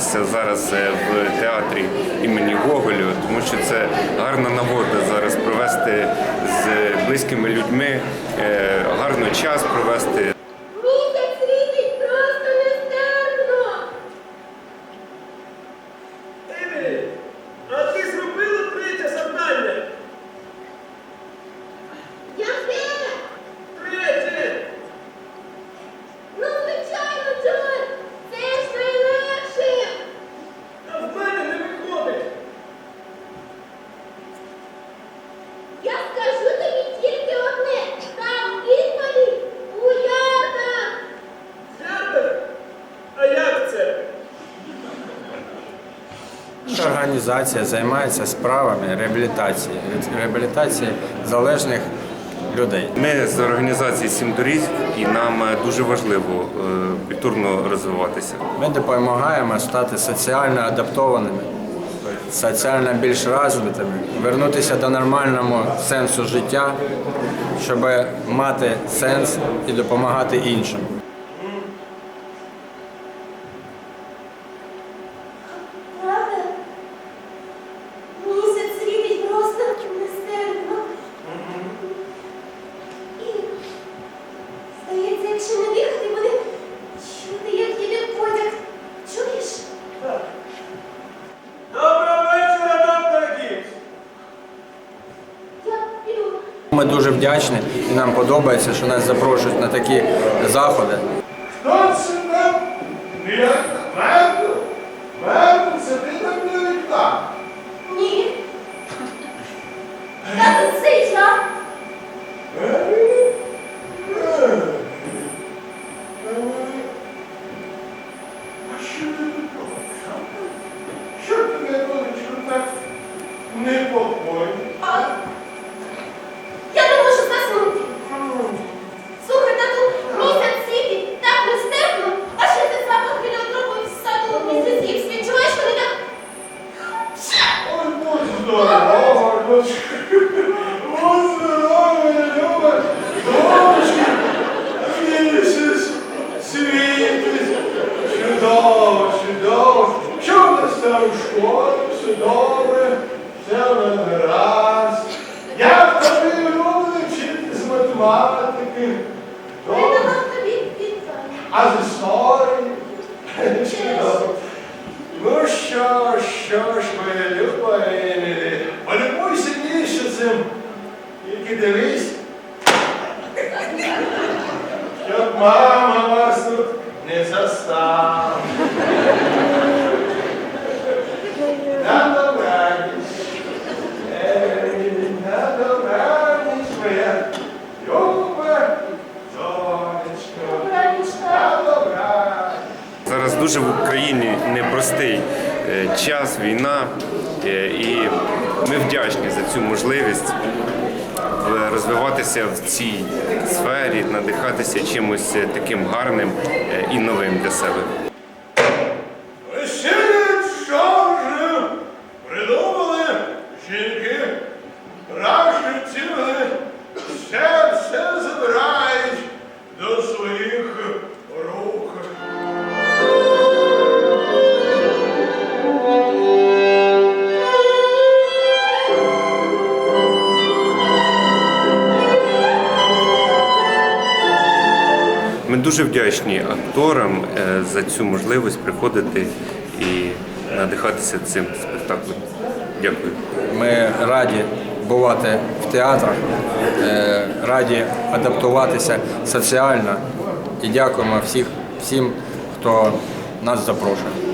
Приємно зараз е, в театрі імені Гоголю, тому що це гарна нагода зараз провести з близькими людьми, е, гарно час провести. Організація займається справами реабілітації, реабілітації залежних людей. Ми з організації Сім доріг і нам е, дуже важливо е, культурно розвиватися. Ми допомагаємо стати соціально адаптованими, соціально більш розвитими, вернутися до нормального сенсу життя, щоб мати сенс і допомагати іншим. Ми дуже вдячні і нам подобається, що нас запрошують на такі заходи. Хто це там? Мене тобі вчитель з математики? Добре. А з історії? Ну що, що ж, моя люба Емілі, полюбуйся місяцем, тільки дивись, щоб мама вас тут не застала. На добраніч, Емілі, на добраніч, моя люба донечко. Добраніч, На добраніч. Зараз дуже в Україні непростий е, час, війна, е, і ми вдячні за цю можливість е, розвиватися в цій сфері, надихатися чимось таким гарним і новим для себе. Дуже вдячні акторам е, за цю можливість приходити і надихатися цим спектаклем. Дякую. Ми раді бувати в театрах, е, раді адаптуватися соціально і дякуємо всіх, всім, хто нас запрошує.